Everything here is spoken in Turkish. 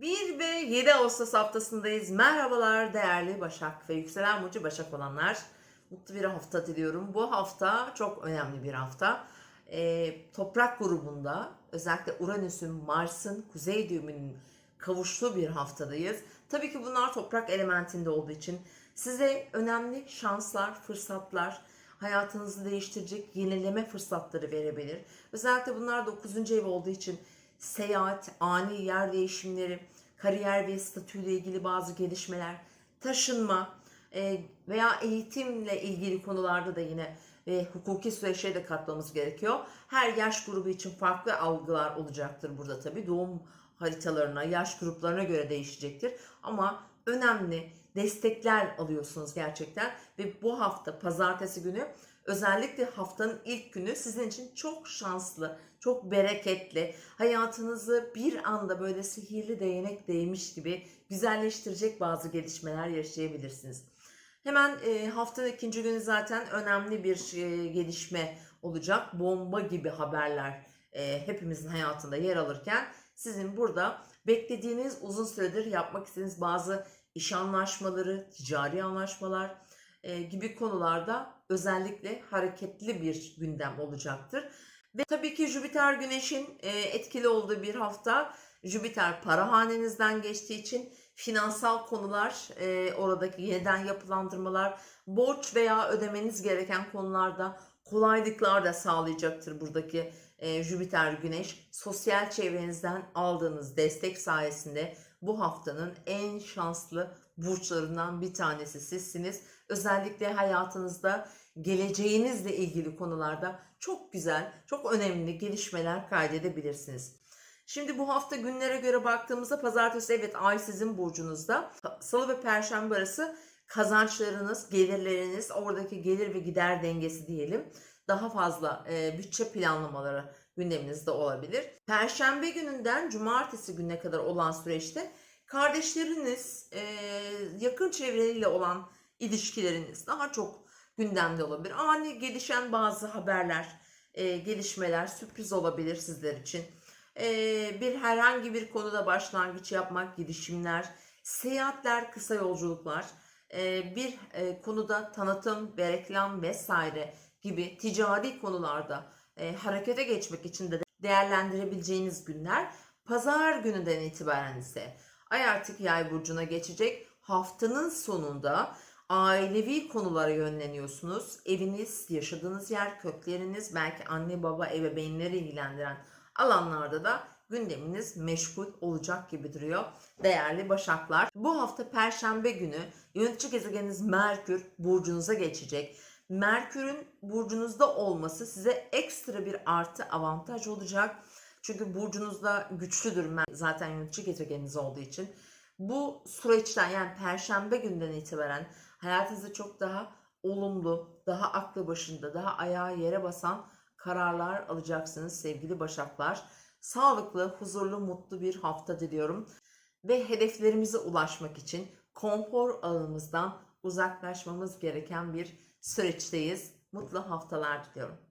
1 ve 7 Ağustos haftasındayız. Merhabalar değerli Başak ve yükselen burcu Başak olanlar. Mutlu bir hafta diliyorum. Bu hafta çok önemli bir hafta. Ee, toprak grubunda özellikle Uranüs'ün, Mars'ın, Kuzey düğümünün kavuştuğu bir haftadayız. Tabii ki bunlar toprak elementinde olduğu için size önemli şanslar, fırsatlar, hayatınızı değiştirecek yenileme fırsatları verebilir. Özellikle bunlar 9. ev olduğu için seyahat, ani yer değişimleri, kariyer ve statüyle ilgili bazı gelişmeler, taşınma e, veya eğitimle ilgili konularda da yine ve hukuki süreçlere de katmamız gerekiyor. Her yaş grubu için farklı algılar olacaktır burada tabii. Doğum haritalarına, yaş gruplarına göre değişecektir. Ama önemli destekler alıyorsunuz gerçekten ve bu hafta pazartesi günü özellikle haftanın ilk günü sizin için çok şanslı, çok bereketli, hayatınızı bir anda böyle sihirli değnek değmiş gibi güzelleştirecek bazı gelişmeler yaşayabilirsiniz. Hemen e, haftanın ikinci günü zaten önemli bir e, gelişme olacak. Bomba gibi haberler e, hepimizin hayatında yer alırken sizin burada beklediğiniz uzun süredir yapmak istediğiniz bazı iş anlaşmaları, ticari anlaşmalar e, gibi konularda özellikle hareketli bir gündem olacaktır. Ve tabii ki Jüpiter Güneş'in e, etkili olduğu bir hafta. Jüpiter para hanenizden geçtiği için finansal konular, e, oradaki yeniden yapılandırmalar, borç veya ödemeniz gereken konularda kolaylıklar da sağlayacaktır buradaki Jüpiter Güneş. Sosyal çevrenizden aldığınız destek sayesinde bu haftanın en şanslı burçlarından bir tanesi sizsiniz. Özellikle hayatınızda geleceğinizle ilgili konularda çok güzel, çok önemli gelişmeler kaydedebilirsiniz. Şimdi bu hafta günlere göre baktığımızda pazartesi evet ay sizin burcunuzda. Salı ve perşembe arası kazançlarınız, gelirleriniz, oradaki gelir ve gider dengesi diyelim. Daha fazla e, bütçe planlamaları gündeminizde olabilir. Perşembe gününden cumartesi gününe kadar olan süreçte kardeşleriniz, e, yakın çevreleriyle olan ilişkileriniz daha çok gündemde olabilir. Ani gelişen bazı haberler, e, gelişmeler sürpriz olabilir sizler için. E, bir herhangi bir konuda başlangıç yapmak, girişimler, seyahatler, kısa yolculuklar, e, bir e, konuda tanıtım ve reklam vesaire gibi ticari konularda e, harekete geçmek için de değerlendirebileceğiniz günler. Pazar gününden itibaren ise Ay artık yay burcuna geçecek. Haftanın sonunda ailevi konulara yönleniyorsunuz. Eviniz, yaşadığınız yer, kökleriniz, belki anne baba, ebeveynleri ilgilendiren alanlarda da gündeminiz meşgul olacak gibi duruyor değerli başaklar. Bu hafta perşembe günü yönetici gezegeniniz Merkür burcunuza geçecek. Merkür'ün burcunuzda olması size ekstra bir artı avantaj olacak. Çünkü burcunuzda güçlüdür zaten yönetici gezegeniniz olduğu için. Bu süreçten yani perşembe günden itibaren hayatınızda çok daha olumlu, daha aklı başında, daha ayağı yere basan kararlar alacaksınız sevgili başaklar. Sağlıklı, huzurlu, mutlu bir hafta diliyorum. Ve hedeflerimize ulaşmak için konfor alanımızdan uzaklaşmamız gereken bir süreçteyiz. Mutlu haftalar diliyorum.